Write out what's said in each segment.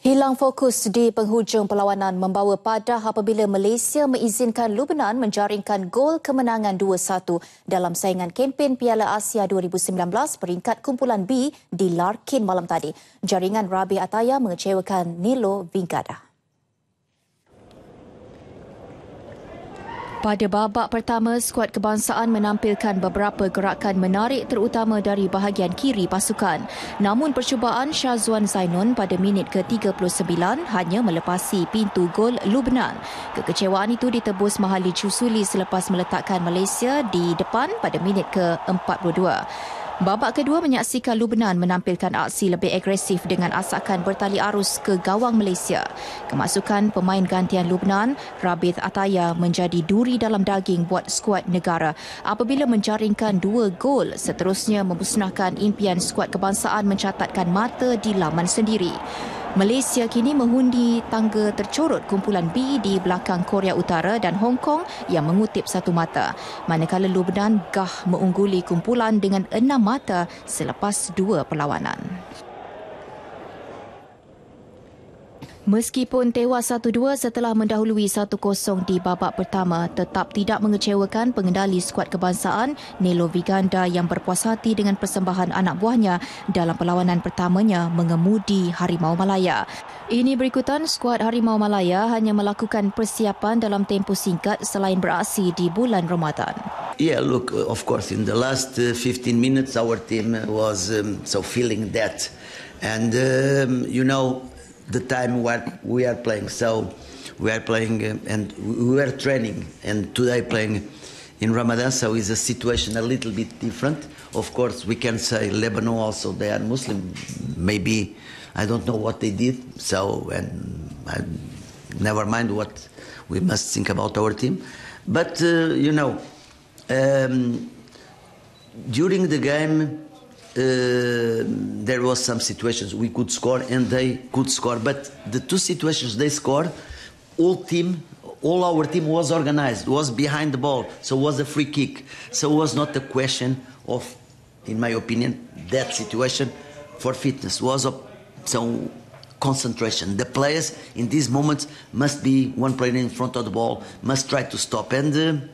Hilang fokus di penghujung perlawanan membawa padah apabila Malaysia mengizinkan Lubnan menjaringkan gol kemenangan 2-1 dalam saingan kempen Piala Asia 2019 peringkat kumpulan B di Larkin malam tadi. Jaringan Rabi Ataya mengecewakan Nilo Vingada. Pada babak pertama, skuad kebangsaan menampilkan beberapa gerakan menarik terutama dari bahagian kiri pasukan. Namun percubaan Syazwan Zainun pada minit ke-39 hanya melepasi pintu gol Lubnan. Kekecewaan itu ditebus Mahali Chusuli selepas meletakkan Malaysia di depan pada minit ke-42. Babak kedua menyaksikan Lubnan menampilkan aksi lebih agresif dengan asakan bertali arus ke gawang Malaysia. Kemasukan pemain gantian Lubnan, Rabith Ataya menjadi duri dalam daging buat skuad negara apabila menjaringkan dua gol seterusnya memusnahkan impian skuad kebangsaan mencatatkan mata di laman sendiri. Malaysia kini mengundi tangga tercorot kumpulan B di belakang Korea Utara dan Hong Kong yang mengutip satu mata. Manakala Lubnan gah mengungguli kumpulan dengan enam mata selepas dua perlawanan. Meskipun tewas 1-2 setelah mendahului 1-0 di babak pertama, tetap tidak mengecewakan pengendali skuad kebangsaan Nelo Viganda yang berpuas hati dengan persembahan anak buahnya dalam perlawanan pertamanya mengemudi Harimau Malaya. Ini berikutan skuad Harimau Malaya hanya melakukan persiapan dalam tempoh singkat selain beraksi di bulan Ramadan. Yeah, look, of course, in the last 15 uh, minutes, our team was um, so feeling that. And, um, you know, the time what we are playing. So we are playing uh, and we are training and today playing in Ramadan. So it's a situation a little bit different. Of course, we can say Lebanon also they are Muslim. Maybe I don't know what they did. So and I, never mind what we must think about our team. But uh, you know, um, during the game uh, there was some situations we could score and they could score. But the two situations they scored, all team, all our team was organized, was behind the ball, so was a free kick. So was not a question of, in my opinion, that situation for fitness. Was a, so concentration. The players in these moments must be one player in front of the ball, must try to stop. And uh,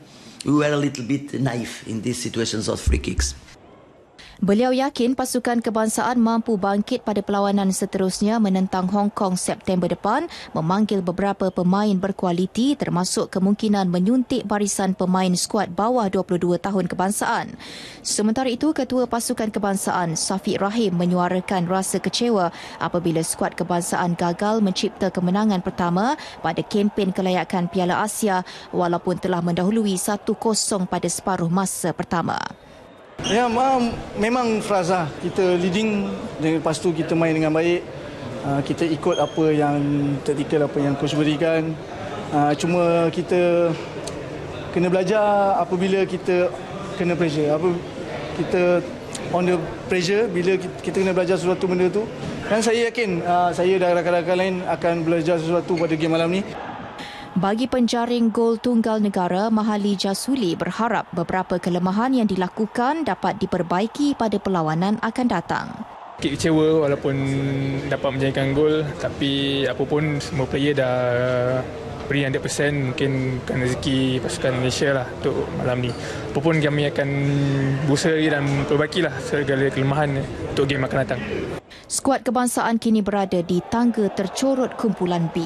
we were a little bit naive in these situations of free kicks. Beliau yakin pasukan kebangsaan mampu bangkit pada perlawanan seterusnya menentang Hong Kong September depan memanggil beberapa pemain berkualiti termasuk kemungkinan menyuntik barisan pemain skuad bawah 22 tahun kebangsaan. Sementara itu, Ketua Pasukan Kebangsaan Safiq Rahim menyuarakan rasa kecewa apabila skuad kebangsaan gagal mencipta kemenangan pertama pada kempen kelayakan Piala Asia walaupun telah mendahului 1-0 pada separuh masa pertama. Ya, memang frasa kita leading dan lepas tu kita main dengan baik. Ah, kita ikut apa yang taktikal apa yang coach berikan. Ah, cuma kita kena belajar apabila kita kena pressure. Apa kita on the pressure bila kita kena belajar sesuatu benda tu. Dan saya yakin ah, saya dan rakan-rakan lain akan belajar sesuatu pada game malam ni. Bagi penjaring gol tunggal negara, Mahali Jasuli berharap beberapa kelemahan yang dilakukan dapat diperbaiki pada perlawanan akan datang. Sikit kecewa walaupun dapat menjaringkan gol tapi apa pun semua player dah beri 100% mungkin kan rezeki pasukan Malaysia lah untuk malam ni. Apa pun kami akan berusaha lagi dan perbaikilah segala kelemahan untuk game akan datang. Skuad kebangsaan kini berada di tangga tercorot kumpulan B.